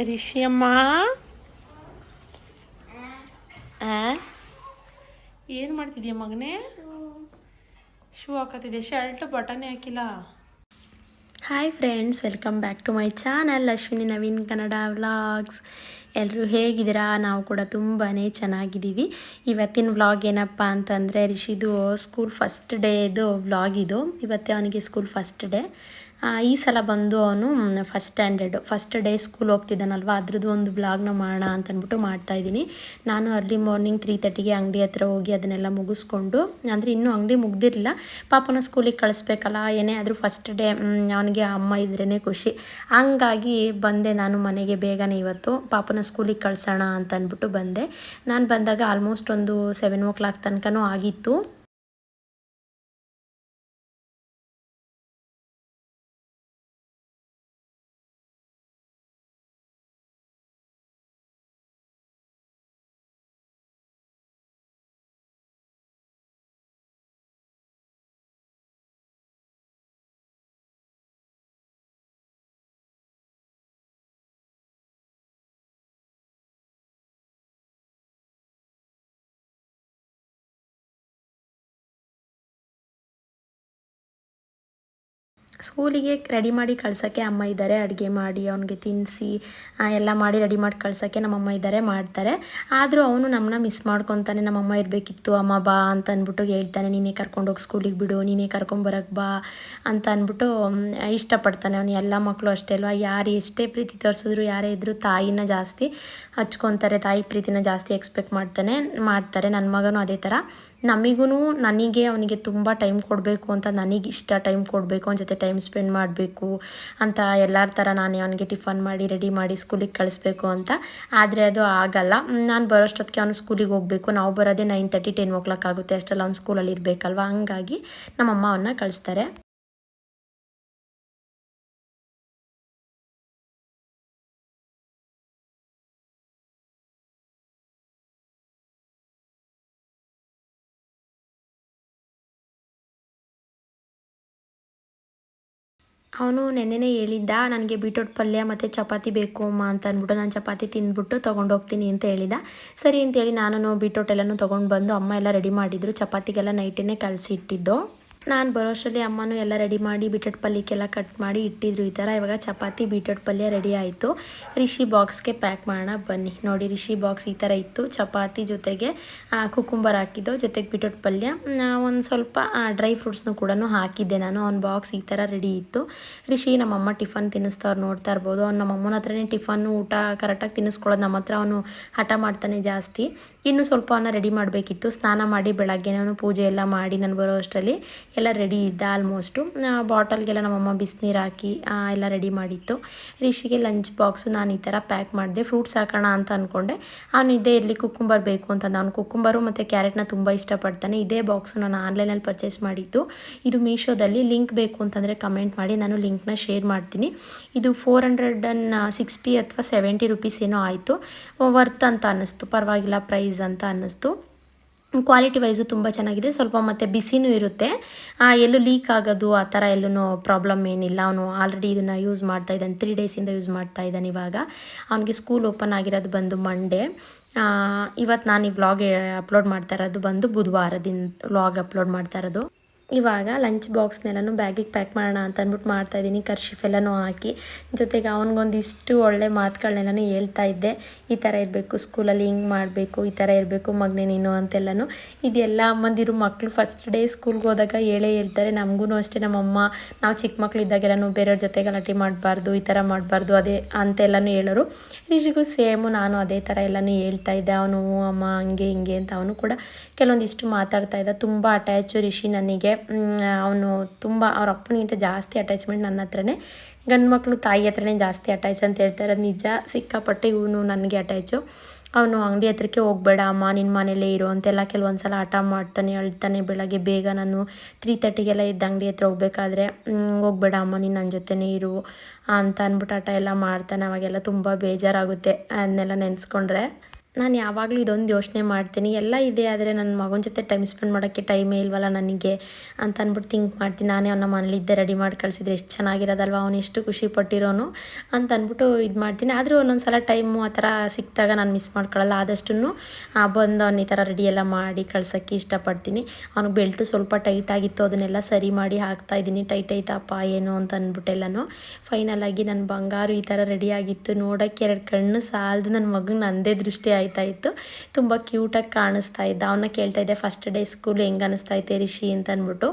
ರಿಷಿಯಮ್ಮ? ಏನು ಮಾಡ್ತಿದ್ಯಾ ಮಗನೇ? ಶೂ ಹಾಕತ್ತಿದ್ಯಾ? ಶರ್ಟ್, ಬಟನೇ ಹಾಕಿಲ್ಲ? Hi friends welcome back to my channel Ashwini Naveen Kannada vlogs ಎಲ್ಲರೂ ಹೇಗಿದ್ದೀರಾ? ನಾವು ಕೂಡ ತುಂಬಾ ಚೆನ್ನಾಗಿದ್ದೀವಿ. ಇವತ್ತಿನ ವ್ಲಾಗ್ ಏನಪ್ಪ ಅಂತಂದರೆ, ರಿಷಿದು ಸ್ಕೂಲ್ ಫಸ್ಟ್ ಡೇದು ವ್ಲಾಗ್ ಇದು. ಇವತ್ತೇ ಅವನಿಗೆ ಸ್ಕೂಲ್ ಫಸ್ಟ್ ಡೇ ಈ ಸಲ ಬಂದು ಅವನು first standard first day school ಹೋಗ್ತಿದ್ದಾನಲ್ವ? ಅದ್ರದ್ದು ಒಂದು ಬ್ಲಾಗ್ನ ಮಾಡೋಣ ಅಂತಂದ್ಬಿಟ್ಟು ಮಾಡ್ತಾಯಿದ್ದೀನಿ ನಾನು ಅರ್ಲಿ ಮಾರ್ನಿಂಗ್ ತ್ರೀ ತರ್ಟಿಗೆ ಅಂಗಡಿ ಹತ್ರ ಹೋಗಿ ಅದನ್ನೆಲ್ಲ ಮುಗಿಸ್ಕೊಂಡು, ಅಂದರೆ ಇನ್ನೂ ಅಂಗಡಿ ಮುಗ್ದಿರಲಿಲ್ಲ. ಪಾಪನ ಸ್ಕೂಲಿಗೆ ಕಳಿಸ್ಬೇಕಲ್ಲ, ಏನೇ ಆದರೂ ಫಸ್ಟ್ ಡೇ ಅವನಿಗೆ ಅಮ್ಮ ಇದ್ರೇ ಖುಷಿ. ಹಂಗಾಗಿ ಬಂದೆ ನಾನು ಮನೆಗೆ ಬೇಗನೆ ಇವತ್ತು. ಪಾಪನ ಸ್ಕೂಲಿಗೆ ಕಳ್ಸೋಣ ಅಂತ ಅಂದ್ಬಿಟ್ಟು ಬಂದೆ. ನಾನು ಬಂದಾಗ ಆಲ್ಮೋಸ್ಟ್ ಒಂದು ಸೆವೆನ್ ಓ ಕ್ಲಾಕ್ ತನಕನೂ ಆಗಿತ್ತು. ಸ್ಕೂಲಿಗೆ ರೆಡಿ ಮಾಡಿ ಕಳ್ಸೋಕ್ಕೆ ಅಮ್ಮ ಇದ್ದಾರೆ, ಅಡುಗೆ ಮಾಡಿ ಅವನಿಗೆ ತಿನ್ನಿಸಿ ಎಲ್ಲ ಮಾಡಿ ರೆಡಿ ಮಾಡಿ ಕಳ್ಸೋಕ್ಕೆ ನಮ್ಮಮ್ಮ ಇದ್ದಾರೆ, ಮಾಡ್ತಾರೆ. ಆದರೂ ಅವನು ನಮ್ಮನ್ನ ಮಿಸ್ ಮಾಡ್ಕೊತಾನೆ, ನಮ್ಮಮ್ಮ ಇರಬೇಕಿತ್ತು, ಅಮ್ಮ ಬಾ ಅಂತ ಅಂದ್ಬಿಟ್ಟು ಹೇಳ್ತಾನೆ, ನೀನೇ ಕರ್ಕೊಂಡೋಗಿ ಸ್ಕೂಲಿಗೆ ಬಿಡು, ನೀನೇ ಕರ್ಕೊಂಬರಕ್ಕೆ ಬಾ ಅಂತ ಅಂದ್ಬಿಟ್ಟು ಇಷ್ಟಪಡ್ತಾನೆ ಅವನು. ಎಲ್ಲ ಮಕ್ಕಳು ಅಷ್ಟೇ ಅಲ್ವಾ? ಯಾರು ಎಷ್ಟೇ ಪ್ರೀತಿ ತೋರಿಸಿದ್ರು, ಯಾರೇ ಇದ್ದರೂ ತಾಯಿನ ಜಾಸ್ತಿ ಹಚ್ಕೊತಾರೆ, ತಾಯಿ ಪ್ರೀತಿನ ಜಾಸ್ತಿ ಎಕ್ಸ್ಪೆಕ್ಟ್ ಮಾಡ್ತಾನೆ, ಮಾಡ್ತಾರೆ. ನನ್ನ ಮಗನೂ ಅದೇ ಥರ. ನಮಗೂ ನನಗೆ ಅವನಿಗೆ ತುಂಬ ಟೈಮ್ ಕೊಡಬೇಕು ಅಂತ ನನಗೆ ಇಷ್ಟ ಟೈಮ್ ಕೊಡಬೇಕು, ಅವನ ಜೊತೆ ಟೈಮ್ ಸ್ಪೆಂಡ್ ಮಾಡಬೇಕು ಅಂತ ಎಲ್ಲರ ಥರ ನಾನು ಅವನಿಗೆ ಟಿಫನ್ ಮಾಡಿ ರೆಡಿ ಮಾಡಿ ಸ್ಕೂಲಿಗೆ ಕಳಿಸ್ಬೇಕು ಅಂತ. ಆದರೆ ಅದು ಆಗಲ್ಲ. ನಾನು ಬರೋಷ್ಟೊತ್ತಿಗೆ ಅವ್ನು ಸ್ಕೂಲಿಗೆ ಹೋಗಬೇಕು. ನಾವು ಬರೋದೇ nine thirty ten o'clock ಆಗುತ್ತೆ. ಅಷ್ಟೆಲ್ಲ ಅವ್ನು ಸ್ಕೂಲಲ್ಲಿ ಇರಬೇಕಲ್ವ? ಹಂಗಾಗಿ ನಮ್ಮಮ್ಮ ಅವನ್ನ ಕಳಿಸ್ತಾರೆ. ಅವನು ನೆನ್ನೆನೇ ಹೇಳಿದ್ದ, ನನಗೆ ಬೀಟ್ರೋಟ್ ಪಲ್ಯ ಮತ್ತು ಚಪಾತಿ ಬೇಕು, ಅಮ್ಮ, ಅಂತ ಅಂದ್ಬಿಟ್ಟು ನಾನು ಚಪಾತಿ ತಿಂದ್ಬಿಟ್ಟು ತೊಗೊಂಡೋಗ್ತೀನಿ ಅಂತ ಹೇಳಿದ. ಸರಿ ಅಂತೇಳಿ ನಾನು ಬೀಟ್ರೋಟ್ ಎಲ್ಲನೂ ತೊಗೊಂಡು ಬಂದು ಅಮ್ಮ ಎಲ್ಲ ರೆಡಿ ಮಾಡಿದ್ರು. ಚಪಾತಿಗೆಲ್ಲ ನೈಟೇ ಕಲಸಿ ಇಟ್ಟಿದ್ದು ನಾನು ಬರೋಷ್ಟರಲ್ಲಿ ಅಮ್ಮನೂ ಎಲ್ಲ ರೆಡಿ ಮಾಡಿ ಬೀಟ್ರೋಟ್ ಪಲ್ಯಕ್ಕೆಲ್ಲ ಕಟ್ ಮಾಡಿ ಇಟ್ಟಿದ್ರು ಈ ಥರ ಇವಾಗ ಚಪಾತಿ ಬೀಟ್ರೋಟ್ ಪಲ್ಯ ರೆಡಿ ಆಯಿತು. ರಿಷಿ ಬಾಕ್ಸ್ಗೆ ಪ್ಯಾಕ್ ಮಾಡೋಣ, ಬನ್ನಿ. ನೋಡಿ ರಿಷಿ ಬಾಕ್ಸ್ ಈ ಥರ ಇತ್ತು. ಚಪಾತಿ ಜೊತೆಗೆ ಕುಕುಂಬರ್ ಹಾಕಿದ್ದು. ಜೊತೆಗೆ ಬೀಟ್ರೋಟ್ ಪಲ್ಯ. ಒಂದು ಸ್ವಲ್ಪ ಡ್ರೈ ಫ್ರೂಟ್ಸ್ನು ಕೂಡ ಹಾಕಿದ್ದೆ ನಾನು. ಅವ್ನ ಬಾಕ್ಸ್ ಈ ಥರ ರೆಡಿ ಇತ್ತು. ರಿಷಿ ನಮ್ಮಮ್ಮ ಟಿಫನ್ ತಿನ್ನಿಸ್ತವ್ರು ನೋಡ್ತಾ ಇರ್ಬೋದು. ಅವ್ನು ನಮ್ಮಮ್ಮನ ಹತ್ರನೇ ಟಿಫನ್ನು ಊಟ ಕರೆಕ್ಟಾಗಿ ತಿನ್ನಿಸ್ಕೊಳ್ಳೋದು ನಮ್ಮ ಹತ್ರ. ಅವನು ಹಠ ಮಾಡ್ತಾನೆ ಜಾಸ್ತಿ. ಇನ್ನೂ ಸ್ವಲ್ಪ ಅವನ್ನ ರೆಡಿ ಮಾಡಬೇಕಿತ್ತು. ಸ್ನಾನ ಮಾಡಿ ಬೆಳಗ್ಗೆ ಅವನು ಪೂಜೆ ಎಲ್ಲ ಮಾಡಿ ನಾನು ಬರೋ ಅಷ್ಟರಲ್ಲಿ. ಎಲ್ಲ ರೆಡಿ ಇದ್ದ ಆಲ್ಮೋಸ್ಟು ಬಾಟಲ್ಗೆಲ್ಲ ನಮ್ಮಮ್ಮ ಬಿಸಿನೀರು ಹಾಕಿ ಎಲ್ಲ ರೆಡಿ ಮಾಡಿತ್ತು. ರಿಷಿಗೆ ಲಂಚ್ ಬಾಕ್ಸು ನಾನು ಈ ಥರ ಪ್ಯಾಕ್ ಮಾಡಿದೆ. ಫ್ರೂಟ್ಸ್ ಹಾಕೋಣ ಅಂತ ಅಂದ್ಕೊಂಡೆ ಅವನು ಇದೇ ಇರಲಿ ಕುಕ್ಕುಂಬರ್ ಬೇಕು ಅಂತ ನಾನು ಕುಕ್ಕುಂಬರು ಮತ್ತು ಕ್ಯಾರೆಟ್ನ ತುಂಬ ಇಷ್ಟಪಡ್ತಾನೆ. ಇದೇ ಬಾಕ್ಸು ನಾನು ಆನ್ಲೈನಲ್ಲಿ ಪರ್ಚೇಸ್ ಮಾಡಿದ್ದು. ಇದು ಮೀಶೋದಲ್ಲಿ ಲಿಂಕ್ ಬೇಕು ಅಂತಂದರೆ ಕಮೆಂಟ್ ಮಾಡಿ. ನಾನು ಲಿಂಕ್ನ ಶೇರ್ ಮಾಡ್ತೀನಿ. ಇದು ಫೋರ್ ಹಂಡ್ರೆಡ್ ಆ್ಯಂಡ್ ಸಿಕ್ಸ್ಟಿ ಅಥವಾ ಸೆವೆಂಟಿ ರುಪೀಸ್ ಏನೋ ಆಯಿತು. ವರ್ತ್ ಅಂತ ಅನ್ನಿಸ್ತು. ಪರವಾಗಿಲ್ಲ ಪ್ರೈಸ್ ಅಂತ ಅನ್ನಿಸ್ತು. ಕ್ವಾಲಿಟಿ ವೈಸು ತುಂಬ ಚೆನ್ನಾಗಿದೆ. ಸ್ವಲ್ಪ ಮತ್ತು ಬಿಸಿನೂ ಇರುತ್ತೆ. ಎಲ್ಲೂ ಲೀಕ್ ಆಗೋದು, ಆ ಥರ ಎಲ್ಲೂ ಪ್ರಾಬ್ಲಮ್ ಏನಿಲ್ಲ. ಅವನು ಆಲ್ರೆಡಿ ಇದನ್ನು ಯೂಸ್ ಮಾಡ್ತಾ ಇದ್ದಾನೆ. ತ್ರೀ ಡೇಸಿಂದ ಯೂಸ್ ಮಾಡ್ತಾ ಇದ್ದಾನೆ ಇವಾಗ. ಅವನಿಗೆ ಸ್ಕೂಲ್ ಓಪನ್ ಆಗಿರೋದು ಬಂದು ಮಂಡೇ ಇವತ್ತು ನಾನು ಈ ವ್ಲಾಗ್ ಅಪ್ಲೋಡ್ ಮಾಡ್ತಾ ಇರೋದು ಬಂದು ಬುಧವಾರದಿಂದ ವ್ಲಾಗ್ ಅಪ್ಲೋಡ್ ಮಾಡ್ತಾ ಇರೋದು. ಇವಾಗ ಲಂಚ್ ಬಾಕ್ಸ್ನೆಲ್ಲನೂ ಬ್ಯಾಗಿಗೆ ಪ್ಯಾಕ್ ಮಾಡೋಣ ಅಂತ ಅಂದ್ಬಿಟ್ಟು ಮಾಡ್ತಾಯಿದ್ದೀನಿ ಕರ್ಶಿಫ್ ಎಲ್ಲನೂ ಹಾಕಿ. ಜೊತೆಗೆ ಅವನಿಗೊಂದಿಷ್ಟು ಒಳ್ಳೆ ಮಾತುಗಳನ್ನೆಲ್ಲನೂ ಹೇಳ್ತಾ ಇದ್ದೆ. ಈ ಥರ ಇರಬೇಕು ಸ್ಕೂಲಲ್ಲಿ ಹಿಂಗೆ ಮಾಡಬೇಕು, ಈ ಥರ ಇರಬೇಕು, ಮಗನೇ ನೀನು ಅಂತೆಲ್ಲನೂ. ಇದೆಲ್ಲ ಅಮ್ಮಂದಿರು ಮಕ್ಕಳು ಫಸ್ಟ್ ಡೇ ಸ್ಕೂಲ್ಗೆ ಹೋದಾಗ ಹೇಳೇ ಹೇಳ್ತಾರೆ. ನಮಗೂ ಅಷ್ಟೇ, ನಮ್ಮಮ್ಮ, ನಾವು ಚಿಕ್ಕ ಮಕ್ಕಳು ಇದ್ದಾಗೆಲ್ಲನೂ ಬೇರೆಯವ್ರ ಜೊತೆ ಗಲಾಟೆ ಮಾಡಬಾರ್ದು, ಈ ಥರ ಮಾಡಬಾರ್ದು, ಅದೇ ಅಂತೆಲ್ಲನೂ ಹೇಳೋರು. ರಿಷಿಗೂ ಸೇಮು ನಾನು ಅದೇ ಥರ ಎಲ್ಲನೂ ಹೇಳ್ತಾ ಇದ್ದೆ. ಅವನು ಅಮ್ಮ, ಹಂಗೆ, ಹಿಂಗೆ ಅಂತ ಅವನು ಕೂಡ ಕೆಲವೊಂದಿಷ್ಟು ಮಾತಾಡ್ತಾ ಇದ್ದ. ತುಂಬ ಅಟ್ಯಾಚು ರಿಷಿ ನನಗೆ. ಅವನು ತುಂಬ ಅವ್ರ ಅಪ್ಪನಿಗಿಂತ ಜಾಸ್ತಿ ಅಟ್ಯಾಚ್ಮೆಂಟ್ ನನ್ನ ಹತ್ರನೇ. ಗಂಡು ಮಕ್ಕಳು ತಾಯಿ ಹತ್ರನೇ ಜಾಸ್ತಿ ಅಟ್ಯಾಚ್ ಅಂತ ಹೇಳ್ತಾರೆ ನಿಜ. ಸಿಕ್ಕಾಪಟ್ಟೆ ಇವನು ನನಗೆ ಅಟ್ಯಾಚು ಅವನು ಅಂಗಡಿ ಹತ್ರಕ್ಕೆ ಹೋಗಬೇಡ, ಅಮ್ಮ ನಿನ್ನ ಮನೇಲೇ ಇರು ಅಂತೆಲ್ಲ ಕೆಲವೊಂದು ಸಲ ಹಠ ಮಾಡ್ತಾನೆ, ಅಳ್ತಾನೆ ಬೆಳಗ್ಗೆ ಬೇಗ ನಾನು ತ್ರೀ ತರ್ಟಿಗೆಲ್ಲ ಇದ್ದ ಅಂಗಡಿ ಹತ್ರ ಹೋಗ್ಬೇಕಾದ್ರೆ ಹೋಗ್ಬೇಡ ಅಮ್ಮ ನೀನು ನನ್ನ ಜೊತೆನೇ ಇರು ಅಂತ ಅಂದ್ಬಿಟ್ಟು ಆಟ ಎಲ್ಲ ಮಾಡ್ತಾನೆ. ಅವಾಗೆಲ್ಲ ತುಂಬ ಬೇಜಾರಾಗುತ್ತೆ ಅದನ್ನೆಲ್ಲ ನೆನೆಸ್ಕೊಂಡ್ರೆ. ನಾನು ಯಾವಾಗಲೂ ಇದೊಂದು ಯೋಚನೆ ಮಾಡ್ತೀನಿ. ಎಲ್ಲ ಇದೆ ಆದರೆ ನನ್ನ ಮಗನ ಜೊತೆ ಟೈಮ್ ಸ್ಪೆಂಡ್ ಮಾಡೋಕ್ಕೆ ಟೈಮೇ ಇಲ್ವಲ್ಲ ನನಗೆ ಅಂತ ಅಂದ್ಬಿಟ್ಟು ಥಿಂಕ್ ಮಾಡ್ತೀನಿ. ನಾನೇ ಅವನ ಮನೇಲಿದ್ದೆ ರೆಡಿ ಮಾಡಿ ಕಳಿಸಿದ್ರೆ ಎಷ್ಟು ಚೆನ್ನಾಗಿರೋದಲ್ವ? ಅವನು ಎಷ್ಟು ಖುಷಿ ಪಟ್ಟಿರೋನು ಅಂತ ಅಂದ್ಬಿಟ್ಟು ಇದು ಮಾಡ್ತೀನಿ. ಆದರೂ ಒಂದೊಂದು ಸಲ ಟೈಮು ಆ ಥರ ಸಿಕ್ಕಿದಾಗ ನಾನು ಮಿಸ್ ಮಾಡ್ಕೊಳ್ಳಲ್ಲ ಆದಷ್ಟು ಬಂದು ಅವ್ನು ಈ ಥರ ರೆಡಿ ಎಲ್ಲ ಮಾಡಿ ಕಳ್ಸೋಕ್ಕೆ ಇಷ್ಟಪಡ್ತೀನಿ. ಅವನು ಬೆಲ್ಟು ಸ್ವಲ್ಪ ಟೈಟ್ ಆಗಿತ್ತು. ಅದನ್ನೆಲ್ಲ ಸರಿ ಮಾಡಿ ಹಾಕ್ತಾ ಇದ್ದೀನಿ. ಟೈಟ್ ಐತಪ್ಪ ಏನು ಅಂತ ಅಂದ್ಬಿಟ್ಟೆಲ್ಲನೂ ಫೈನಲ್ ಆಗಿ ನನ್ನ ಬಂಗಾರು ಈ ಥರ ರೆಡಿ ಆಗಿತ್ತು. ನೋಡೋಕ್ಕೆ ಎರಡು ಕಣ್ಣು ಸಾಲದು. ನನ್ನ ಮಗನ ನಂದೇ ದೃಷ್ಟಿ ಆಯ್ತಾ ಇತ್ತು. ತುಂಬ ಕ್ಯೂಟಾಗಿ ಕಾಣಿಸ್ತಾ ಇದ್ದ. ಅವನ್ನ ಕೇಳ್ತಾ ಇದ್ದೆ ಫಸ್ಟ್ ಡೇ ಸ್ಕೂಲ್ ಹೆಂಗೆ ಅನಿಸ್ತಾ ಐತೆ ರಿಷಿ? ಅಂತ ಅಂದ್ಬಿಟ್ಟು.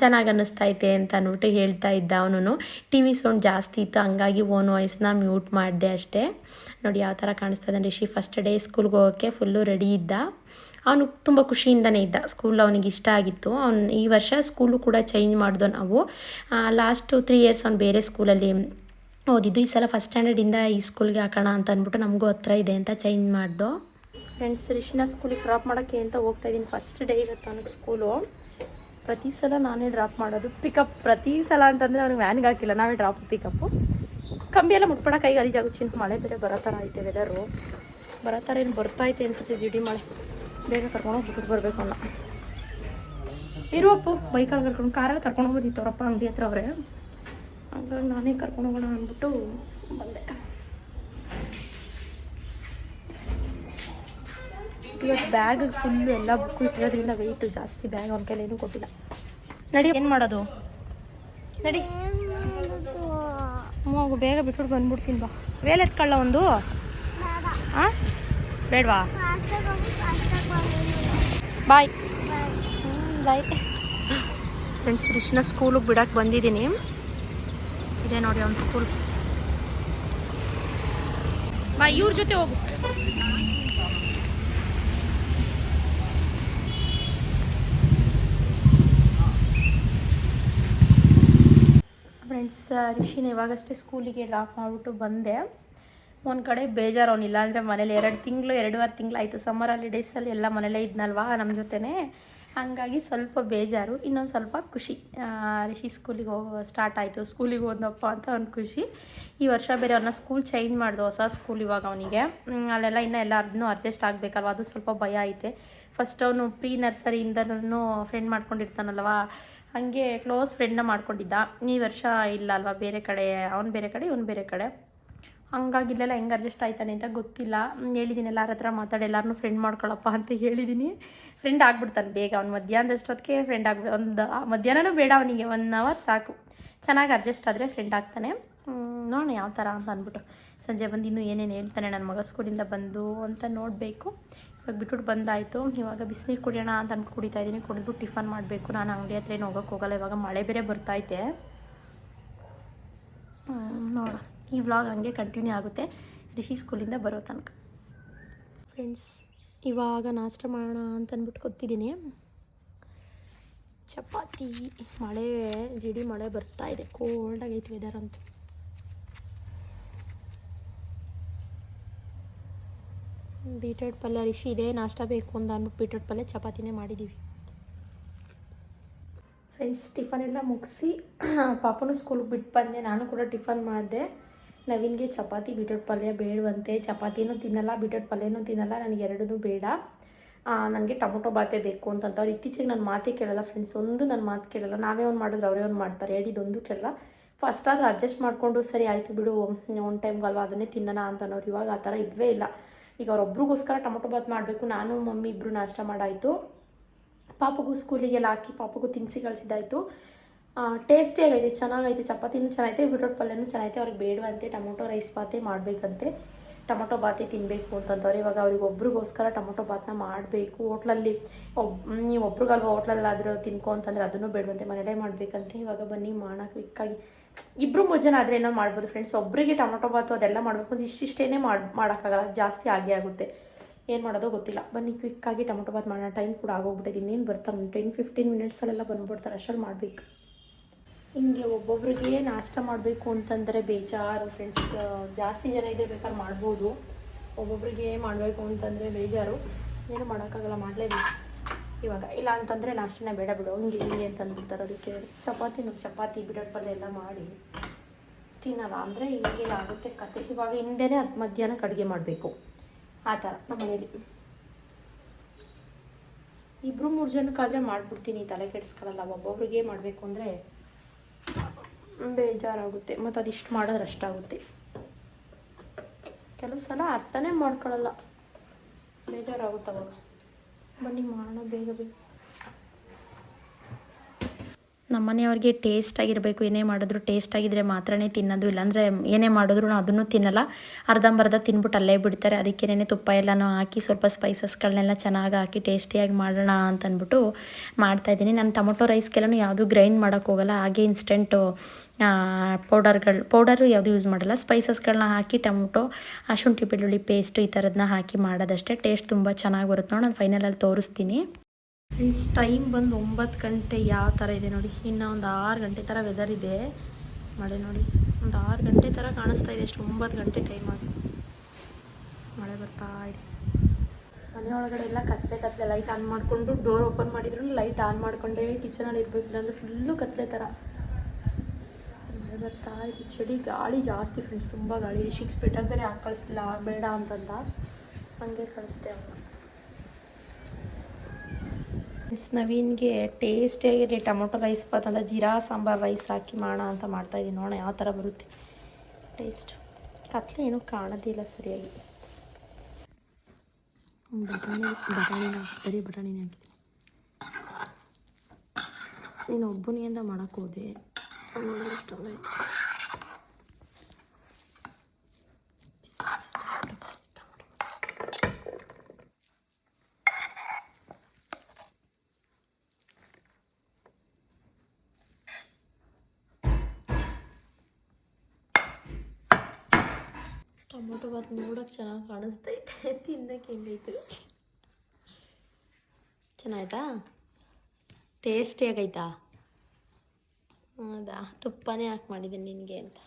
ಚೆನ್ನಾಗಿ ಅನ್ನಿಸ್ತಾ ಐತೆ ಅಂತ ಅಂದ್ಬಿಟ್ಟು ಹೇಳ್ತಾ ಇದ್ದ ಅವನು ಟಿ ವಿ ಸೌಂಡ್ ಜಾಸ್ತಿ ಇತ್ತು, ಹಂಗಾಗಿ ಓನ್ ವಾಯ್ಸ್ನ ಮ್ಯೂಟ್ ಮಾಡಿದೆ ಅಷ್ಟೇ. ನೋಡಿ ಯಾವ ಥರ ಕಾಣಿಸ್ತಾ ಇದ್ದಾನೆ ರಿಷಿ ಫಸ್ಟ್ ಡೇ ಸ್ಕೂಲ್ಗೆ ಹೋಗೋಕ್ಕೆ ಫುಲ್ಲು ರೆಡಿ ಇದ್ದ. ಅವನು ತುಂಬ ಖುಷಿಯಿಂದನೇ ಇದ್ದ. ಸ್ಕೂಲ್ ಅವನಿಗೆ ಇಷ್ಟ ಆಗಿತ್ತು. ಅವ್ನು ಈ ವರ್ಷ ಸ್ಕೂಲು ಕೂಡ ಚೇಂಜ್ ಮಾಡಿದೋ ನಾವು. ಲಾಸ್ಟು ತ್ರೀ ಇಯರ್ಸ್ ಅವ್ನು ಬೇರೆ ಸ್ಕೂಲಲ್ಲಿ ಓದಿದ್ದು ಈ ಸಲ ಫಸ್ಟ್ ಸ್ಟ್ಯಾಂಡರ್ಡಿಂದ ಈ ಸ್ಕೂಲ್ಗೆ ಹಾಕೋಣ ಅಂತ ಅಂದ್ಬಿಟ್ಟು ನಮಗೂ ಹತ್ರ ಇದೆ ಅಂತ ಚೇಂಜ್ ಮಾಡ್ದೋ. ಫ್ರೆಂಡ್ಸ್ ರಿಷಿನ ಸ್ಕೂಲಿಗೆ ಡ್ರಾಪ್ ಮಾಡೋಕ್ಕೆ ಅಂತ ಹೋಗ್ತಾ ಇದ್ದೀನಿ. ಫಸ್ಟ್ ಡೇ ಇರುತ್ತೆ ಅವನಿಗೆ ಸ್ಕೂಲು ಪ್ರತಿ ಸಲ ನಾನೇ ಡ್ರಾಪ್ ಮಾಡೋದು. ಪಿಕಪ್ ಪ್ರತಿ ಸಲ ಅಂತಂದರೆ ಅವ್ನಿಗೆ ವ್ಯಾನ್ಗೆ ಹಾಕಿಲ್ಲ. ನಾವೇ ಡ್ರಾಪ್ ಪಿಕಪ್ಪು ಕಂಬಿ ಎಲ್ಲ ಕೈಗೆ ಕೈ ಗಲೀಜಾಗು ಚಿನ್ನ ಮಳೆ ಬೇರೆ ಬರೋ ಥರ ಐತೆ ವೆದರು ಬರೋ ಥರ ಏನು ಬರ್ತೈತೆ ಅನ್ಸುತ್ತೆ ಜಿಡಿ ಮಳೆ. ಬೇಗ ಕರ್ಕೊಂಡು ಹೋಗ್ಬಿಟ್ಟು ಬರಬೇಕು ಅಲ್ಲ ಇರುವಪ್ಪು ಬೈಕಲ್ಲಿ ಕರ್ಕೊಂಡು ಕಾರಲ್ಲಿ ಕರ್ಕೊಂಡು ಹೋಗೋದಿತ್ತು ಅವರಪ್ಪ ಅಂಗಡಿ ಹತ್ರ ಅವರೇ. ಹಂಗಾಗಿ ನಾನೇ ಕರ್ಕೊಂಡು ಹೋಗೋಣ ಅಂದ್ಬಿಟ್ಟು ಬಂದೆ. ಇವತ್ತು ಬ್ಯಾಗ್ ಫುಲ್ಲು ಎಲ್ಲ ಬುಕ್ ಇಟ್ಟಿರೋದ್ರಿಂದ ವೆಯ್ಟ್ ಜಾಸ್ತಿ ಬ್ಯಾಗ್ ಅವ್ನ ಏನೂ ಕೊಟ್ಟಿಲ್ಲ. ನಡಿ, ಏನು ಮಾಡೋದು? ನಡಿ. ಮಗು ಬೇಗ ಬಿಟ್ಬಿಟ್ಟು ಬಂದ್ಬಿಡ್ತೀನಿ ಬಾ. ವೇಲ್ ಎತ್ಕೊಳ್ಳ ಒಂದು? ಹಾಂ ಬೇಡವಾ? ಬಾಯ್. ಬಾಯ್. ಫ್ರೆಂಡ್ಸ್ ರಿಷ್ನ ಸ್ಕೂಲಿಗೆ ಬಿಡೋಕ್ಕೆ ಬಂದಿದ್ದೀನಿ. ಇದೆ ನೋಡಿ ಒಂದು ಸ್ಕೂಲ್ ಬಾ, ಇವ್ರ ಜೊತೆ ಹೋಗು. ಫ್ರೆಂಡ್ಸ್ ರಿಷಿನ ಇವಾಗಷ್ಟೇ ಸ್ಕೂಲಿಗೆ ಡ್ರಾಪ್ ಮಾಡಿಬಿಟ್ಟು ಬಂದೆ. ಒಂದು ಕಡೆ ಬೇಜಾರು ಅವನಿಲ್ಲ, ಅಂದರೆ ಮನೇಲಿ ಎರಡು ತಿಂಗಳು, ಎರಡೂವರೆ ತಿಂಗಳು ಆಯಿತು ಸಮ್ಮರ್ ಹಾಲಿಡೇಸಲ್ಲಿ ಎಲ್ಲ ಮನೇಲೇ ಇದ್ನಲ್ವಾ ನಮ್ಮ ಜೊತೆನೇ. ಹಾಗಾಗಿ ಸ್ವಲ್ಪ ಬೇಜಾರು, ಇನ್ನೊಂದು ಸ್ವಲ್ಪ ಖುಷಿ. ರಿಷಿ ಸ್ಕೂಲಿಗೆ ಹೋಗೋ, ಸ್ಟಾರ್ಟ್ ಆಯಿತು. ಸ್ಕೂಲಿಗೆ ಹೋದ್ನಪ್ಪ ಅಂತ ಒಂದು ಖುಷಿ. ಈ ವರ್ಷ ಬೇರೆ ಅವ್ರನ್ನ ಸ್ಕೂಲ್ ಚೇಂಜ್ ಮಾಡಿದೆ ಹೊಸ ಸ್ಕೂಲ್ ಇವಾಗ ಅವನಿಗೆ. ಅಲ್ಲೆಲ್ಲ ಇನ್ನೂ ಎಲ್ಲ ಅದನ್ನೂ ಅಡ್ಜಸ್ಟ್ ಆಗಬೇಕಲ್ವ? ಅದು ಸ್ವಲ್ಪ ಭಯ ಐತೆ. ಫಸ್ಟ್ ಅವನು ಪ್ರೀ ನರ್ಸರಿಯಿಂದನೂ ಫ್ರೆಂಡ್ ಮಾಡ್ಕೊಂಡಿರ್ತಾನಲ್ವ? ಹಾಗೆ ಕ್ಲೋಸ್ ಫ್ರೆಂಡ್ನ ಮಾಡ್ಕೊಂಡಿದ್ದ. ಈ ವರ್ಷ ಇಲ್ಲ ಅಲ್ವಾ ಬೇರೆ ಕಡೆ, ಅವ್ನು ಬೇರೆ ಕಡೆ, ಇವನು ಬೇರೆ ಕಡೆ. ಹಂಗಾಗಿ ಇಲ್ಲೆಲ್ಲ ಹೆಂಗೆ ಅಡ್ಜಸ್ಟ್ ಆಯ್ತಾನೆ ಅಂತ ಗೊತ್ತಿಲ್ಲ. ಹೇಳಿದ್ದೀನಿ ಎಲ್ಲರ ಹತ್ರ ಮಾತಾಡಿ ಎಲ್ಲರನ್ನೂ ಫ್ರೆಂಡ್ ಮಾಡ್ಕೊಳಪ್ಪ ಅಂತ ಹೇಳಿದ್ದೀನಿ ಫ್ರೆಂಡ್ ಆಗ್ಬಿಡ್ತಾನೆ ಬೇಗ ಅವ್ನು ಮಧ್ಯಾಹ್ನದಷ್ಟೊತ್ತಿಗೆ ಫ್ರೆಂಡ್ ಆಗ್ಬಿಡ, ಒಂದು ಮಧ್ಯಾಹ್ನನೂ ಬೇಡ ಅವನಿಗೆ ಒನ್ ಅವರ್ ಸಾಕು. ಚೆನ್ನಾಗಿ ಅಡ್ಜಸ್ಟ್ ಆದರೆ ಫ್ರೆಂಡ್ ಆಗ್ತಾನೆ. ನೋಡೋಣ ಯಾವ ಥರ ಅಂತ ಅಂದ್ಬಿಟ್ಟು. ಸಂಜೆ ಬಂದು ಇನ್ನೂ ಏನೇನು ಹೇಳ್ತಾನೆ ನನ್ನ ಮಗ ಸ್ಕೂಲಿಂದ ಬಂದು ಅಂತ ನೋಡಬೇಕು. ಇವಾಗ ಬಿಟ್ಬಿಟ್ಟು ಬಂದಾಯಿತು. ಇವಾಗ ಬಿಸಿನೀರು ಕುಡಿಯೋಣ ಅಂತ ಅಂದ್ಬಿಟ್ಟು ಕುಡಿತಾ ಇದ್ದೀನಿ. ಕುಡಿದ್ಬಿಟ್ಟು ಟಿಫನ್ ಮಾಡಬೇಕು. ನಾನು ಅಂಗಡಿ ಹತ್ರ ಏನು ಹೋಗೋಕ್ಕೋಗಲ್ಲ ಇವಾಗ ಮಳೆ ಬೇರೆ ಬರ್ತೈತೆ ನೋಡೋಣ. ಈ ವ್ಲಾಗ್ ಹಂಗೆ ಕಂಟಿನ್ಯೂ ಆಗುತ್ತೆ. ರಿಷಿ ಸ್ಕೂಲಿಂದ ಬರೋ ತನಕ. ಫ್ರೆಂಡ್ಸ್ ಇವಾಗ ನಾಷ್ಟ ಮಾಡೋಣ ಅಂತ ಅಂದ್ಬಿಟ್ಟು ಗೊತ್ತಿದ್ದೀನಿ ಚಪಾತಿ ಮಳೆ ಜಿಡಿ ಮಳೆ ಬರ್ತಾ ಇದೆ. ಕೋಲ್ಡ್ ಆಗೈತೆ ವೆದರ್ ಅಂತ. ಬೀಟ್ರೋಟ್ ಪಲ್ಯ ರಿಷಿ ಇದೆ ನಾಷ್ಟ ಬೇಕು ಅಂತ ಅಂದ್ಬಿಟ್ಟು ಬೀಟ್ರೋಟ್ ಪಲ್ಯ ಚಪಾತಿನೇ ಮಾಡಿದ್ದೀವಿ ಫ್ರೆಂಡ್ಸ್ ಟಿಫನ್ ಎಲ್ಲ ಮುಗಿಸಿ ಪಾಪನೂ ಸ್ಕೂಲ್ಗೆ ಬಿಟ್ಟು ಬಂದೆ. ನಾನು ಕೂಡ ಟಿಫನ್ ಮಾಡಿದೆ. ನವೀನ್ಗೆ ಚಪಾತಿ, ಬೀಟ್ರೋಟ್ ಪಲ್ಯ ಬೇಡವಂತೆ. ಚಪಾತಿನೂ ತಿನ್ನಲ್ಲ, ಬೀಟ್ರೋಟ್ ಪಲ್ಯನೂ ತಿನ್ನಲ್ಲ, ನನಗೆ ಎರಡೂ ಬೇಡ. ನನಗೆ ಟೊಮೊಟೊ ಬಾತೆ ಬೇಕು ಅಂತಂತ ಅವ್ರು ಇತ್ತೀಚೆಗೆ ನನ್ನ ಮಾತೇ ಕೇಳಲ್ಲ ಫ್ರೆಂಡ್ಸ್ ಒಂದು ನನ್ನ ಮಾತು ಕೇಳಲ್ಲ. ನಾವೇ ಒಂದು ಮಾಡಿದ್ರೆ ಅವರೇ ಒಂದು ಮಾಡ್ತಾರೆ ಹೇಳಿದೊಂದು ಕೇಳಲ್ಲ. ಫಸ್ಟ್ ಆದರೂ ಅಡ್ಜಸ್ಟ್ ಮಾಡಿಕೊಂಡು, ಸರಿ, ಆಯಿತು ಬಿಡು, ಒಂದು ಟೈಮ್ಗಲ್ವ ಅದನ್ನೇ ತಿನ್ನೋಣ ಅಂತನೋರು ಇವಾಗ ಆ ಥರ ಇದ್ವೇ ಇಲ್ಲ. ಈಗ ಅವ್ರೊಬ್ರಿಗೋಸ್ಕರ ಟೊಮೊಟೊ ಬಾತ್ ಮಾಡಬೇಕು. ನಾನು, ಮಮ್ಮಿ ಇಬ್ಬರು ನಾಷ್ಟ ಮಾಡಾಯಿತು. ಪಾಪಗೂ ಸ್ಕೂಲಿಗೆಲ್ಲ ಹಾಕಿ ಪಾಪಗೂ ತಿನ್ನಿಸಿ ಕಳಿಸಿದ್ದಾಯಿತು. ಟೇಸ್ಟಿಯಾಗೈತೆ ಚೆನ್ನಾಗೈತೆ. ಚಪಾತಿನೂ ಚೆನ್ನಾಗೈತೆ, ಬೀಟ್ರೋಟ್ ಪಲ್ಯನೂ ಚೆನ್ನಾಗೈತೆ. ಅವ್ರಿಗೆ ಬೇಡವಂತೆ ಟೊಮೊಟೊ, ರೈಸ್ ಬಾತೆ ಮಾಡಬೇಕಂತೆ. ಟೊಮೊಟೊ ಬಾತಿ ತಿನ್ನಬೇಕು ಅಂತಂದವ್ರು. ಇವಾಗ ಅವ್ರಿಗೆ ಒಬ್ರಿಗೋಸ್ಕರ ಟೊಮೊಟೊ ಬಾತನ್ನ ಮಾಡಬೇಕು. ಹೋಟ್ಲಲ್ಲಿ ಒಬ್, ನೀವು ಒಬ್ರಿಗಲ್ವ ಹೋಟ್ಲಲ್ಲಾದರೂ ತಿನ್ಕೊ ಅಂತಂದ್ರೆ ಅದನ್ನು ಬೇಡವಂತೆ. ಮನೆಯಲ್ಲೇ ಮಾಡಬೇಕಂತೆ. ಇವಾಗ ಬನ್ನಿ ಮಾಡೋಕೆ ಕ್ವಿಕ್ಕಾಗಿ. ಇಬ್ಬರು ಮೂರು ಜನ ಆದರೆ ಏನೋ ಮಾಡ್ಬೋದು ಫ್ರೆಂಡ್ಸ್ ಒಬ್ಬರಿಗೆ ಟೊಮೊಟೊ ಬಾತು ಅದೆಲ್ಲ ಮಾಡಬೇಕು ಅಂತ ಇಷ್ಟಿಷ್ಟೇ ಮಾಡಿ, ಮಾಡೋಕ್ಕಾಗಲ್ಲ. ಜಾಸ್ತಿ ಆಗೇ ಆಗುತ್ತೆ. ಏನು ಮಾಡೋದೋ ಗೊತ್ತಿಲ್ಲ. ಬನ್ನಿ ಕ್ವಿಕ್ಕಾಗಿ ಟೊಮೊಟೊ ಬಾತ್ ಮಾಡೋಣ. ಟೈಮ್ ಕೂಡ ಆಗೋಗ್ಬಿಟ್ಟಿದೆ ಇನ್ನೇನು ಬರ್ತಾರೆ. ಟೆನ್ ಫಿಫ್ಟೀನ್ ಮಿನಿಟ್ಸಲ್ಲೆಲ್ಲ ಬಂದ್ಬಿಡ್ತಾರೆ. ಅಷ್ಟರಲ್ಲಿ ಮಾಡಬೇಕು. ಹಿಂಗೆ ಒಬ್ಬೊಬ್ರಿಗೆ ನಾಷ್ಟ ಮಾಡಬೇಕು ಅಂತಂದರೆ ಬೇಜಾರು ಫ್ರೆಂಡ್ಸ್ ಜಾಸ್ತಿ ಜನ ಇದ್ರೆ ಬೇಕಾದ್ರೆ ಮಾಡ್ಬೋದು. ಒಬ್ಬೊಬ್ರಿಗೆ ಮಾಡಬೇಕು ಅಂತಂದರೆ ಬೇಜಾರು. ಏನು ಮಾಡೋಕ್ಕಾಗಲ್ಲ, ಮಾಡಲೇಬೇಕು. ಇವಾಗ ಇಲ್ಲ ಅಂತಂದರೆ ನಾಷ್ಟನೇ ಬೇಡ ಬಿಡು. ಹಂಗೆ ಹಿಂಗೆ ಅಂತ ಅಂದ್ಬಿಡ್ತಾರೆ ಅದಕ್ಕೆ ಚಪಾತಿನೂ ಚಪಾತಿ ಬಿಡೋ ಪಲ್ಯ ಎಲ್ಲ ಮಾಡಿ ತಿನ್ನಲ್ಲ ಅಂದರೆ ಹಿಂಗೆ ಆಗುತ್ತೆ ಕತೆ. ಇವಾಗ ಹಿಂದೆನೇ ಅದು ಮಧ್ಯಾಹ್ನಕ್ಕೆ ಅಡುಗೆ ಮಾಡಬೇಕು. ಆ ಥರ ನಮ್ಮ ಮನೇಲಿ. ಇಬ್ಬರು ಮೂರು ಜನಕ್ಕಾದರೆ ಮಾಡಿಬಿಡ್ತೀನಿ, ತಲೆ ಕೆಡಿಸ್ಕೊಳ್ಳಲ್ಲ ಒಬ್ಬೊಬ್ರಿಗೆ ಮಾಡಬೇಕು ಅಂದರೆ ಬೇಜಾರಾಗುತ್ತೆ. ಮತ್ತು ಅದಿಷ್ಟು ಮಾಡಿದ್ರೆ ಅಷ್ಟಾಗುತ್ತೆ. ಕೆಲವು ಸಲ ಅರ್ಥನೇ ಮಾಡ್ಕೊಳ್ಳಲ್ಲ ಬೇಜಾರಾಗುತ್ತೆ ಅವಾಗ. ಬನ್ನಿ ಮಾಡೋಣ, ಬೇಗ ಬೇಗ. ನಮ್ಮ ಮನೆಯವ್ರಿಗೆ ಟೇಸ್ಟ್ ಆಗಿರಬೇಕು, ಏನೇ ಮಾಡಿದ್ರು ಟೇಸ್ಟ್ ಆಗಿದ್ರೆ ಮಾತ್ರನೇ ತಿನ್ನೋದು, ಇಲ್ಲಾಂದರೆ ಏನೇ ಮಾಡಿದ್ರು ಅದನ್ನು ತಿನ್ನಲ್ಲ. ಅರ್ಧಂಬರ್ಧ ತಿನ್ಬಿಟ್ಟು ಅಲ್ಲೇ ಬಿಡ್ತಾರೆ. ಅದಕ್ಕೇನೆ ತುಪ್ಪ ಎಲ್ಲನೂ ಹಾಕಿ ಸ್ವಲ್ಪ ಸ್ಪೈಸಸ್ಗಳನ್ನೆಲ್ಲ ಚೆನ್ನಾಗಿ ಹಾಕಿ ಟೇಸ್ಟಿಯಾಗಿ ಮಾಡೋಣ ಅಂತ ಅಂದ್ಬಿಟ್ಟು ಮಾಡ್ತಾಯಿದ್ದೀನಿ ನಾನು ಟೊಮೊಟೊ ರೈಸ್ಗೆಲ್ಲನೂ ಯಾವುದು ಗ್ರೈಂಡ್ ಮಾಡೋಕ್ಕೆ ಹೋಗಲ್ಲ. ಹಾಗೆ ಇನ್ಸ್ಟೆಂಟು ಪೌಡರ್ಗಳು ಪೌಡರು ಯಾವುದು ಯೂಸ್ ಮಾಡಲ್ಲ. ಸ್ಪೈಸಸ್ಗಳನ್ನ ಹಾಕಿ ಟೊಮೊಟೊ ಶುಂಠಿ ಬೆಳ್ಳುಳ್ಳಿ ಪೇಸ್ಟು ಈ ಥರದನ್ನ ಹಾಕಿ ಮಾಡೋದಷ್ಟೇ. ಟೇಸ್ಟ್ ತುಂಬ ಚೆನ್ನಾಗಿ ಬರುತ್ತೆ. ನೋಡಿ, ನಾನು ಫೈನಲಲ್ಲಿ ತೋರಿಸ್ತೀನಿ. ಫ್ರೆಂಡ್ಸ್ ಟೈಮ್ ಬಂದು ಒಂಬತ್ತು ಗಂಟೆ ಯಾವ ಥರ ಇದೆ ನೋಡಿ. ಇನ್ನು ಒಂದು ಆರು ಗಂಟೆ ಥರ ವೆದರ್ ಇದೆ. ಮಳೆ ನೋಡಿ. ಒಂದು ಆರು ಗಂಟೆ ಥರ ಕಾಣಿಸ್ತಾ ಇದೆ. ಎಷ್ಟು ಒಂಬತ್ತು ಗಂಟೆ ಟೈಮ್ ಆಗಿ. ಮಳೆ ಬರ್ತಾ ಇದೆ. ಮನೆ ಒಳಗಡೆ ಎಲ್ಲ ಕತ್ಲೆ ಕತ್ಲೆ ಲೈಟ್ ಆನ್ ಮಾಡಿಕೊಂಡು ಡೋರ್ ಓಪನ್ ಮಾಡಿದ್ರು ಲೈಟ್ ಆನ್ ಮಾಡಿಕೊಂಡೇ ಕಿಚನಲ್ಲಿ ಇರಬೇಕು. ಇಲ್ಲಾಂದ್ರೆ ಫುಲ್ಲು ಕತ್ಲೆ ಥರ ಮಳೆ ಬರ್ತಾ ಇದೆ. ಚಳಿ, ಗಾಳಿ ಜಾಸ್ತಿ ಫ್ರೆಂಡ್ಸ್ ತುಂಬ ಗಾಳಿ. ಶಿಕ್ಸ್ ಬೆಟರ್ ಬೇರೆ ಹಾಕಿ ಕಳಿಸ್ತಿಲ್ಲ? ಬೇಡ ಅಂತಂದ. ಹಂಗೆ ಕಳಿಸ್ದೆ ಅವನ್ನ ಫ್ರೆಂಡ್ಸ್, ನವೀನ್ಗೆ ಟೇಸ್ಟಿಯಾಗಿರಲಿ ಟೊಮೊಟೊ ರೈಸ್ ಬಂತಂದ ಜೀರಾ, ಸಾಂಬಾರು ರೈಸ್ ಹಾಕಿ ಮಾಡೋಣ ಅಂತ ಮಾಡ್ತಾಯಿದ್ದೀನಿ ನೋಡೋಣ ಯಾವ ಥರ ಬರುತ್ತೆ. ಟೇಸ್ಟ್. ಕತ್ಲೆ ಏನೂ ಕಾಣೋದಿಲ್ಲ ಸರಿಯಾಗಿ. ಬಟಾಣಿ ಬಟಾಣಿ ಬರೀ ಬಟಾಣಿನೇ ಹಾಕಿದೆ ನೀನು ಒಬ್ಬನಿಯಿಂದ ಮಾಡೋಕ್ಕೆ ಹೋದೆ. ನೋಡಿದ್ರೆ ಟೊಮೊಟೊ ಬಾತ್ ನೋಡೋಕೆ ಚೆನ್ನಾಗಿ ಕಾಣಿಸ್ತೈತೆ ತಿನ್ನಕ್ಕೆ ಹೆಂಗೈತೆ ಚೆನ್ನಾಯ್ತಾ ಟೇಸ್ಟಿಯಾಗೈತಾ? ಹೌದಾ? ತುಪ್ಪನೇ ಹಾಕಿ ಮಾಡಿದ್ದೀನಿ ನಿನಗೆ ಅಂತ.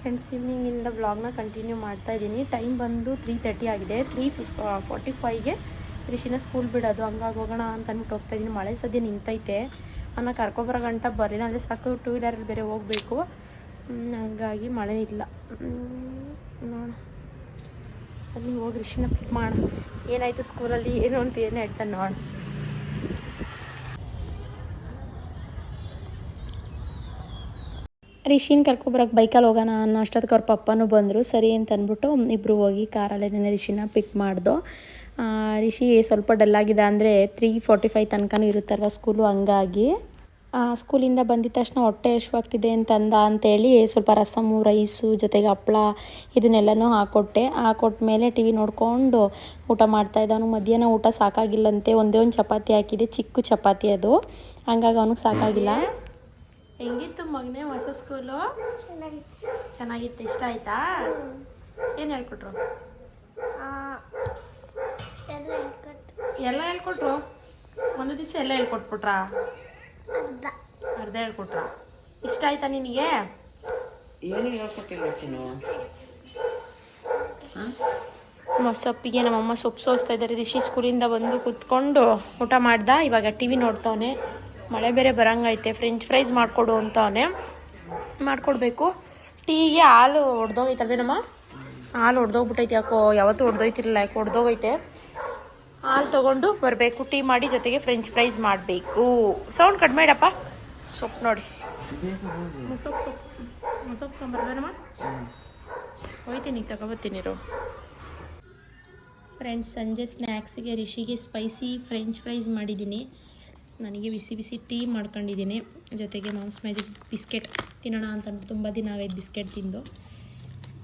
ಫ್ರೆಂಡ್ಸ್ ಈವ್ನಿಂಗಿಂದ ಬ್ಲಾಗ್ನ ಕಂಟಿನ್ಯೂ ಮಾಡ್ತಾ ಇದ್ದೀನಿ. ಟೈಮ್ ಬಂದು ತ್ರೀ ತರ್ಟಿ ಆಗಿದೆ. ತ್ರೀ ಫಿಫ್ ಫಾರ್ಟಿ ಫೈವ್ಗೆ ರಿಷಿನ ಸ್ಕೂಲ್ ಬಿಡೋದು. ಹಂಗಾಗಿ ಹೋಗೋಣ ಅಂತ ಅಂದ್ಬಿಟ್ಟು ಹೋಗ್ತಾ ಇದ್ದೀನಿ. ಮಳೆ ಸದ್ಯ ನಿಂತೈತೆ. ಅನ್ನ ಕರ್ಕೊಬರೋ ಗಂಟ ಬರಲಿಲ್ಲ. ಅಂದರೆ ಸಾಕು ಟೂ ವೀಲರ್ ಬೇರೆ ಹೋಗಬೇಕು. ಹಂಗಾಗಿ ಮಳೆ ಇಲ್ಲ. ನೋಡ. ಅಲ್ಲಿ ಹೋಗಿ ರಿಷಿನ ಪಿಕ್ ಮಾಡು. ಏನಾಯ್ತು ಸ್ಕೂಲಲ್ಲಿ ಏನು ಅಂತ ಏನು ಹೇಳ್ತಾನೆ ನೋಡ. ರಿಷಿನ್ ಕರ್ಕೊಬರಕ್ಕೆ ಬೈಕಲ್ಲಿ ಹೋಗೋಣ ಅನ್ನೋ ಅಷ್ಟೊತ್ತಿಗೆ ಅವ್ರ ಪಪ್ಪನೂ ಬಂದರು. ಸರಿ ಅಂತ ಅಂದ್ಬಿಟ್ಟು ಇಬ್ಬರು ಹೋಗಿ ಕಾರಲ್ಲೇ ರಿಷಿನ ಪಿಕ್ ಮಾಡ್ದು. ರಿಷಿ ಸ್ವಲ್ಪ ಡಲ್ಲಾಗಿದೆ ಅಂದರೆ ತ್ರೀ ಫೋರ್ಟಿ ಫೈವ್ ತನಕನೂ ಇರುತ್ತಲ್ವ ಸ್ಕೂಲು ಹಂಗಾಗಿ ಸ್ಕೂಲಿಂದ ಬಂದಿದ ತಕ್ಷಣ ಹೊಟ್ಟೆ ಹಶ್ವಾಗ್ತಿದೆ ಅಂತಂದ ಅಂತೇಳಿ ಸ್ವಲ್ಪ ರಸಮು ರೈಸು ಜೊತೆಗೆ ಹಪ್ಪಳ ಇದನ್ನೆಲ್ಲನೂ ಹಾಕ್ಕೊಟ್ಟೆ ಹಾಕೊಟ್ಟ ಮೇಲೆ ಟಿ ವಿ ನೋಡಿಕೊಂಡು ಊಟ ಮಾಡ್ತಾ ಇದ್ದವನು ಮಧ್ಯಾಹ್ನ ಊಟ ಸಾಕಾಗಿಲ್ಲಂತೆ. ಒಂದೇ ಒಂದು ಚಪಾತಿ ಹಾಕಿದೆ. ಚಿಕ್ಕ ಚಪಾತಿ ಅದು. ಹಂಗಾಗಿ ಅವನಿಗೆ ಸಾಕಾಗಿಲ್ಲ. ಹೆಂಗಿತ್ತು ಮಗನೇ ಹೊಸ ಸ್ಕೂಲು? ಚೆನ್ನಾಗಿತ್ತು. ಇಷ್ಟ ಆಯ್ತಾ? ಏನು ಹೇಳ್ಕೊಟ್ರು. ಎಲ್ಲ ಹೇಳ್ಕೊಟ್ರು? ಒಂದು ದಿವಸ ಎಲ್ಲ ಹೇಳ್ಕೊಟ್ಬಿಟ್ರಾ? ಅರ್ಧ ಹೇಳ್ಕೊಟ್ರ. ಇಷ್ಟ ಆಯ್ತಾ ನಿನಗೆ? ಏನು ಹೇಳ್ಕೊಟ್ಟಿಲ್ಲ ಚಿನ್ನು? ನಮ್ಮ ಸೊಪ್ಪಿಗೆ ನಮ್ಮಮ್ಮ ಸೊಪ್ಪು ಸೋಸ್ತಾ ಇದ್ದಾರೆ. ರಿಷಿ ಸ್ಕೂಲಿಂದ ಬಂದು ಕುತ್ಕೊಂಡು ಊಟ ಮಾಡ್ದ. ಇವಾಗ ಟಿ ವಿ ನೋಡ್ತಾವನೆ. ಮಳೆ ಬೇರೆ ಬರಂಗೈತೆ. ಫ್ರೆಂಚ್ ಫ್ರೈಸ್ ಮಾಡಿಕೊಡು ಅಂತವನೆ. ಮಾಡಿಕೊಡ್ಬೇಕು. ಟೀಗೆ ಹಾಲು ಹೊಡೆದೋಗೈತಲ್ವೇನಮ್ಮ ಹಾಲು ಹೊಡೆದೋಗ್ಬಿಟ್ಟೈತೆ ಯಾಕೋ. ಯಾವತ್ತೂ ಹೊಡೆದೋಯ್ತಿರಲಿಲ್ಲ ಯಾಕೆ ಹೊಡೆದೋಗೈತೆ ಹಾಲು ತೊಗೊಂಡು ಬರಬೇಕು. ಟೀ ಮಾಡಿ ಜೊತೆಗೆ ಫ್ರೆಂಚ್ ಫ್ರೈಸ್ ಮಾಡಬೇಕು. ಸೌಂಡ್ ಕಡಿಮೆ ಇಡಪ್ಪ. ಸೊಪ್ಪು ನೋಡಿ. ಸೊಪ್ಪು ಸೊಪ್ಪು. ಸೊಪ್ಪು ಸಾಂಬಾರ್ವೇನಮ್ಮ ಹೋಯ್ತೀನಿ ತಗೋಬತ್ತೀನಿ ರೋ ಫ್ರೆಂಡ್ಸ್ ಸಂಜೆ ಸ್ನ್ಯಾಕ್ಸಿಗೆ ರಿಷಿಗೆ ಸ್ಪೈಸಿ ಫ್ರೆಂಚ್ ಫ್ರೈಸ್ ಮಾಡಿದ್ದೀನಿ. ನನಗೆ ಬಿಸಿ ಬಿಸಿ ಟೀ ಮಾಡ್ಕೊಂಡಿದ್ದೀನಿ. ಜೊತೆಗೆ ಮಾಂಸ ಮ್ಯಾಜಿಕ್ ಬಿಸ್ಕೆಟ್ ತಿನ್ನೋಣ ಅಂತ ತುಂಬ ದಿನ ಆಗೈತೆ ಬಿಸ್ಕೆಟ್ ತಿಂದು.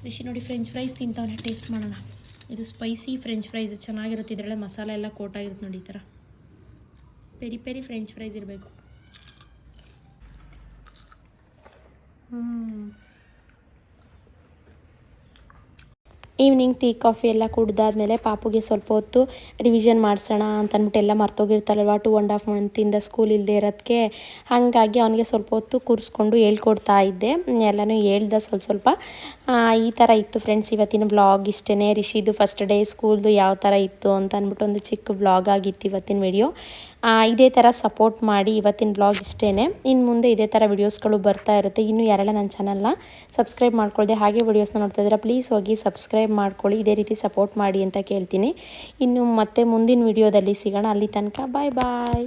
ರಿಷಿ ನೋಡಿ ಫ್ರೆಂಚ್ ಫ್ರೈಸ್ ತಿಂತವನೆ ಟೇಸ್ಟ್ ಮಾಡೋಣ. ಇದು ಸ್ಪೈಸಿ ಫ್ರೆಂಚ್ ಫ್ರೈಸ್ ಚೆನ್ನಾಗಿರುತ್ತೆ. ಇದರಲ್ಲೇ ಮಸಾಲೆ ಎಲ್ಲ ಕೋಟಾಗಿರುತ್ತೆ ನೋಡಿ ಈ ಥರ. ಪೆರಿ ಪೆರಿ ಫ್ರೆಂಚ್ ಫ್ರೈಸ್ ಇರಬೇಕು. ಈವ್ನಿಂಗ್ ಟೀ ಕಾಫಿ ಎಲ್ಲ ಕುಡ್ದಾದ್ಮೇಲೆ ಪಾಪುಗೆ ಸ್ವಲ್ಪ ಹೊತ್ತು ರಿವಿಷನ್ ಮಾಡಿಸೋಣ ಅಂತ ಅಂದ್ಬಿಟ್ಟು ಎಲ್ಲ ಮರ್ತೋಗಿರ್ತಾರಲ್ವ ಟೂ ಆ್ಯಂಡ್ ಹಾಫ್ ಮಂತಿಂದ ಸ್ಕೂಲ್ ಇಲ್ಲದೆ ಇರೋದಕ್ಕೆ ಹಾಗಾಗಿ ಅವನಿಗೆ ಸ್ವಲ್ಪ ಹೊತ್ತು ಕೂರಿಸ್ಕೊಂಡು ಹೇಳ್ಕೊಡ್ತಾ ಇದ್ದೆ. ಎಲ್ಲನೂ ಹೇಳ್ದೆ ಸ್ವಲ್ಪ ಸ್ವಲ್ಪ. ಈ ಥರ ಇತ್ತು ಫ್ರೆಂಡ್ಸ್ ಇವತ್ತಿನ ಬ್ಲಾಗ್ ಇಷ್ಟೇ ರಿಷಿದು ಫಸ್ಟ್ ಡೇ ಸ್ಕೂಲ್ದು ಯಾವ ಥರ ಇತ್ತು ಅಂತ ಅಂದ್ಬಿಟ್ಟು ಒಂದು ಚಿಕ್ಕ ಬ್ಲಾಗ್ ಆಗಿತ್ತು ಇವತ್ತಿನ ವಿಡಿಯೋ ಇದೇ ಥರ ಸಪೋರ್ಟ್ ಮಾಡಿ ಇವತ್ತಿನ ಬ್ಲಾಗ್ ಇಷ್ಟೇ ಇನ್ನು ಮುಂದೆ ಇದೇ ಥರ ವೀಡಿಯೋಸ್ಗಳು ಬರ್ತಾ ಇರುತ್ತೆ. ಇನ್ನು ಯಾರೆಲ್ಲ ನನ್ನ ಚಾನಲ್ನ ಸಬ್ಸ್ಕ್ರೈಬ್ ಮಾಡ್ಕೊಳ್ಳದೆ ಹಾಗೆ ವೀಡಿಯೋಸ್ನ ನೋಡ್ತಾ ಇದ್ದೀರಾ ಪ್ಲೀಸ್ ಹೋಗಿ ಸಬ್ಸ್ಕ್ರೈಬ್ ಮಾಡ್ಕೊಳ್ಳಿ. ಇದೇ ರೀತಿ ಸಪೋರ್ಟ್ ಮಾಡಿ ಅಂತ ಕೇಳ್ತೀನಿ. ಇನ್ನು ಮತ್ತೆ ಮುಂದಿನ ವಿಡಿಯೋದಲ್ಲಿ ಸಿಗೋಣ. ಅಲ್ಲಿ ತನಕ ಬಾಯ್ ಬಾಯ್